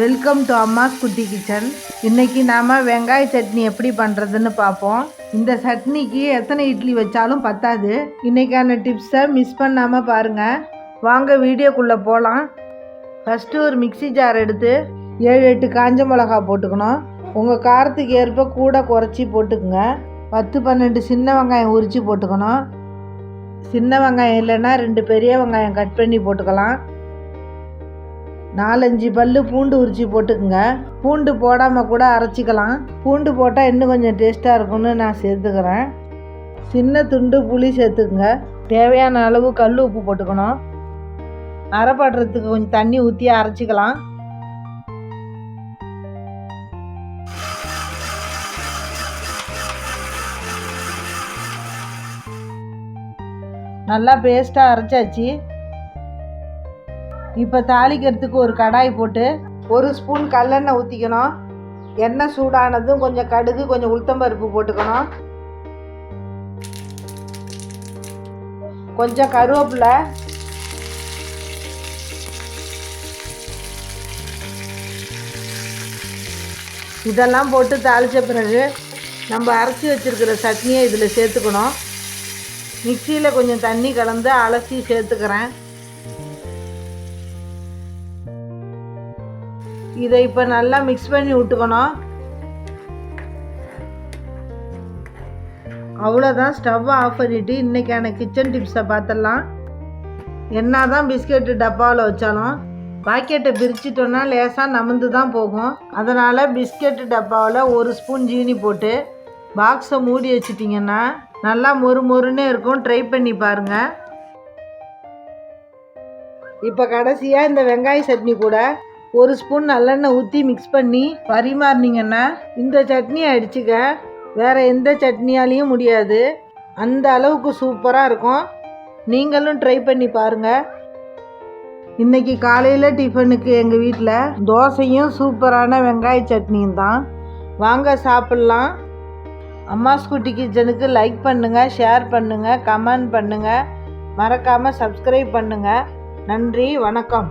Welcome to அம்மாஸ் குட்டி kitchen இன்னைக்கு நாம் வெங்காய சட்னி எப்படி பண்ணுறதுன்னு பார்ப்போம். இந்த சட்னிக்கு எத்தனை இட்லி வச்சாலும் பத்தாது. இன்றைக்கான டிப்ஸை மிஸ் பண்ணாமல் பாருங்கள் வாங்க வீடியோக்குள்ளே போகலாம் ஃபஸ்ட்டு ஒரு மிக்ஸி ஜார் எடுத்து ஏழு எட்டு காஞ்ச மிளகா போட்டுக்கணும். உங்கள் காரத்துக்கு ஏற்ப கூட குறைச்சி போட்டுக்குங்க. பத்து பன்னெண்டு சின்ன வெங்காயம் உரித்து போட்டுக்கணும். சின்ன வெங்காயம் இல்லைன்னா ரெண்டு பெரிய வெங்காயம் கட் பண்ணி போட்டுக்கலாம். நாலஞ்சு பல்லு பூண்டு உரிச்சி போட்டுக்குங்க. பூண்டு போடாமல் கூட அரைச்சிக்கலாம். பூண்டு போட்டால் இன்னும் கொஞ்சம் டேஸ்ட்டாக இருக்கும்னு நான் சேர்த்துக்கிறேன். சின்ன துண்டு புளி சேர்த்துக்குங்க. தேவையான அளவு கல் உப்பு போட்டுக்கணும். அரைப்படுறதுக்கு கொஞ்சம் தண்ணி ஊற்றி அரைச்சிக்கலாம். நல்லா பேஸ்ட்டாக அரைச்சாச்சு. இப்போ தாளிக்கிறதுக்கு ஒரு கடாய் போட்டு ஒரு ஸ்பூன் கல்லெண்ணெய் ஊற்றிக்கணும் எண்ணெய் சூடானதும் கொஞ்சம் கடுகு கொஞ்சம் உளுத்தம்பருப்பு போட்டுக்கணும். கொஞ்சம் கருவேப்பிலை. இதெல்லாம் போட்டு தாளித்த பிறகு நம்ம அரைச்சி வச்சுருக்கிற சட்னியை இதில் சேர்த்துக்கணும். மிக்சியில் கொஞ்சம் தண்ணி கலந்து அலசி சேர்த்துக்கிறேன். இதை இப்போ நல்லா மிக்ஸ் பண்ணி விட்டுக்கணும் அவ்வளோதான் ஸ்டவ்வை ஆஃப் பண்ணிவிட்டு இன்றைக்கான கிச்சன் டிப்ஸை பார்த்துடலாம் என்ன தான் பிஸ்கெட்டு டப்பாவில் வச்சாலும் பாக்கெட்டை பிரிச்சிட்டோன்னா லேசாக நமந்து தான் போகும். அதனால் பிஸ்கெட்டு டப்பாவில் ஒரு ஸ்பூன் ஜீனி போட்டு பாக்ஸை மூடி வச்சிட்டிங்கன்னா நல்லா மொறு மொறுன்னே இருக்கும். ட்ரை பண்ணி பாருங்கள் இப்போ கடைசியாக இந்த வெங்காய சட்னி கூட ஒரு ஸ்பூன் நல்லெண்ணெய் ஊற்றி மிக்ஸ் பண்ணி பரிமாறினீங்கன்னா இந்த சட்னி அடிச்சுக்க வேறு எந்த சட்னியாலையும் முடியாது. அந்த அளவுக்கு சூப்பராக இருக்கும். நீங்களும் ட்ரை பண்ணி பாருங்கள் இன்னைக்கு காலையில் டிஃபனுக்கு எங்கள் வீட்டில் தோசையும் சூப்பரான வெங்காய சட்னியும் தான். வாங்க சாப்பிட்லாம். அம்மா ஸ்கூட்டி கிச்சனுக்கு லைக் பண்ணுங்கள் ஷேர் பண்ணுங்கள் கமெண்ட் பண்ணுங்கள் மறக்காமல் சப்ஸ்கிரைப் பண்ணுங்கள் நன்றி வணக்கம்.